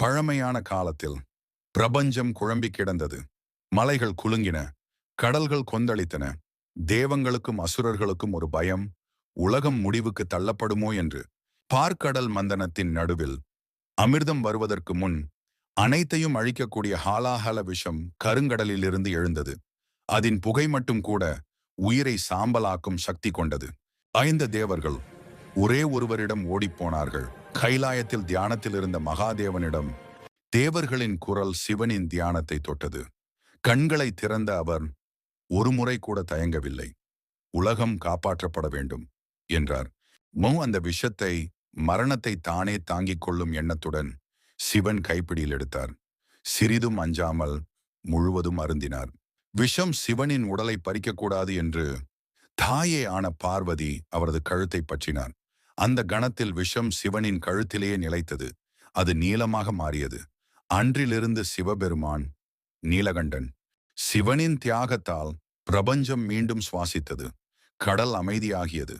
பழமையான காலத்தில் பிரபஞ்சம் குழம்பி கிடந்தது. மலைகள் குலுங்கின கடல்கள் கொந்தளித்தன தேவங்களுக்கும் அசுரர்களுக்கும் ஒரு பயம் உலகம் முடிவுக்கு தள்ளப்படுமோ என்று பார்க்கடல் மந்தனத்தின் நடுவில் அமிர்தம் வருவதற்கு முன் அனைத்தையும் அழிக்கக்கூடிய ஹாலாஹல விஷம் கருங்கடலிலிருந்து எழுந்தது. அதன் புகை மட்டும் கூட உயிரை சாம்பலாக்கும் சக்தி கொண்டது. ஐந்து தேவர்கள் ஒரே ஒருவரிடம் ஓடிப்போனார்கள். கைலாயத்தில் தியானத்தில் இருந்த மகாதேவனிடம் தேவர்களின் குரல் சிவனின் தியானத்தை தொட்டது. கண்களை திறந்த அவர் ஒருமுறை கூட தயங்கவில்லை. உலகம் காப்பாற்றப்பட வேண்டும் என்றார். மௌ அந்த விஷத்தை மரணத்தை தானே தாங்கிக் கொள்ளும் எண்ணத்துடன் சிவன் கைப்பிடியில் எடுத்தார். சிறிதும் அஞ்சாமல் முழுவதும் அருந்தினார். விஷம் சிவனின் உடலை பறிக்கக்கூடாது என்று தாயே ஆன பார்வதி அவரது கழுத்தை பற்றினார். அந்த கணத்தில் விஷம் சிவனின் கழுத்திலேயே நிலைத்தது. அது நீளமாக மாறியது. அன்றிலிருந்து சிவபெருமான் நீலகண்டன் சிவனின் தியாகத்தால் பிரபஞ்சம் மீண்டும் சுவாசித்தது. கடல் அமைதியாகியது.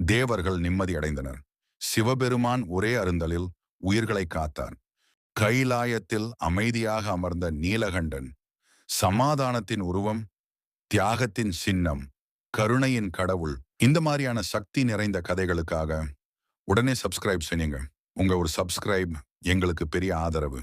தேவர்கள் நிம்மதியடைந்தனர். சிவபெருமான் ஒரே அருந்தலில் உயிர்களை காத்தார். கைலாயத்தில் அமைதியாக அமர்ந்த நீலகண்டன் சமாதானத்தின் உருவம் தியாகத்தின் சின்னம் கருணையின் கடவுள் இந்த மாதிரியான சக்தி நிறைந்த கதைகளுக்காக உடனே சப்ஸ்கிரைப் செய்யுங்க. உங்க ஒரு சப்ஸ்கிரைப் எங்களுக்கு பெரிய ஆதரவு.